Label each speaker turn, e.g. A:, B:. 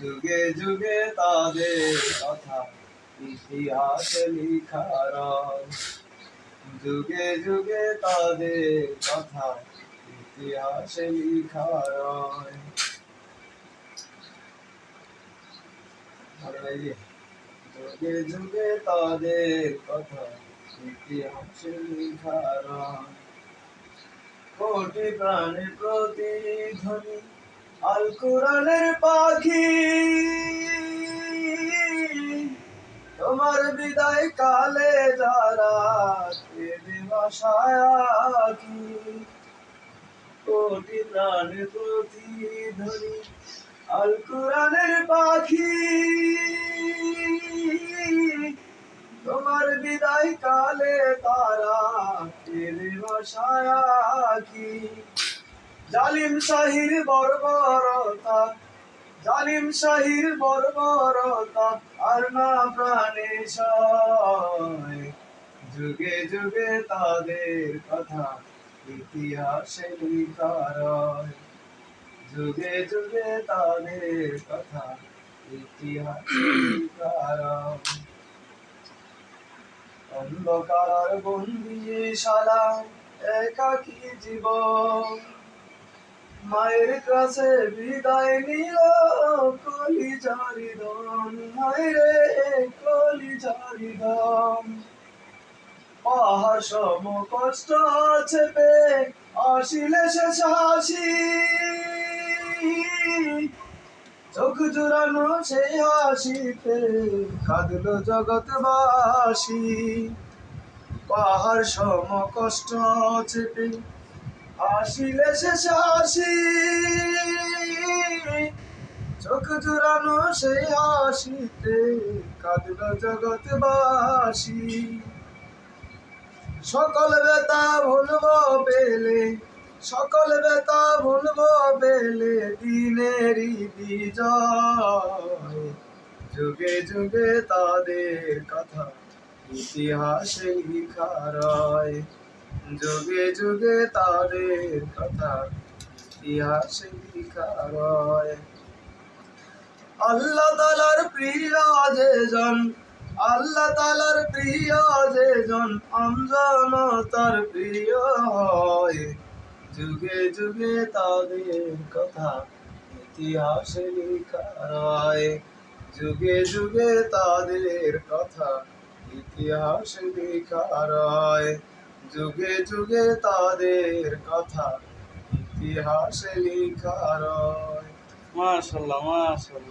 A: যুগে যুগে তাদের কথা ইতিহাসে লিখা যুগে যুগে তাদের কথা ইতিহাসে লিখা রয়। ভালো লাগে? যুগে যুগে তাদের কথা ইতিহাসে লিখা রয়। কোটি প্রাণে প্রতিধ্বনি আল কোরআনের পাখি। তোমার বিদায় কালে যারা আঁকি, কোটি প্রাণে প্রতিধ্বনি আল কোরআনের পাখি। তোমার বিদায় কালে তারা কেঁদে ভাষায় আঁকি। জালিম শাহির বর্বরতা, জালিম শাহির বর্বরতা, আর না প্রাণে যুগে যুগে তাদের কথা ইতিহাসে যুগে যুগে তাদের কথা ইতিহাসে লিখা রয় অন্ধকার বন্দিশালা একাকী জীবন। মায়ের কাছে বিদায় নিল কলি জারিদন মায়েরে কলি জারিদন পাহাড় সম কষ্ট চেপে আসিলে শেষ হাসি চোখ জুড়ানো সেই হাসিতে কাঁদলো জগৎবাসী। পাহাড় সম কষ্ট চেপে আসিলে শেষ হাসি। চোখ জুড়ানো সেই হাসিতে কাঁদলো জগৎবাসী। সকল বেতা ভুলবো পেলে, সকল বেতা ভুলবো পেলে দিনেরই বিজয়। যুগে যুগে তাদের কথা ইতিহাসে লিখা রয়। যুগে যুগে তাদের কথা ইতিহাসে লিখা আল্লাহ তালার প্রিয় যে জন, আল্লাহ তালার প্রিয় যে জন, আমজন তার প্রিয় হয়। যুগে যুগে তাদের কথা ইতিহাসে লিখা যুগে যুগে তাদের কথা ইতিহাসে লিখা যুগে যুগে তাদের কথা ইতিহাসে লিখা রয়।
B: মাশাল্লাহ মাশাল্লাহ।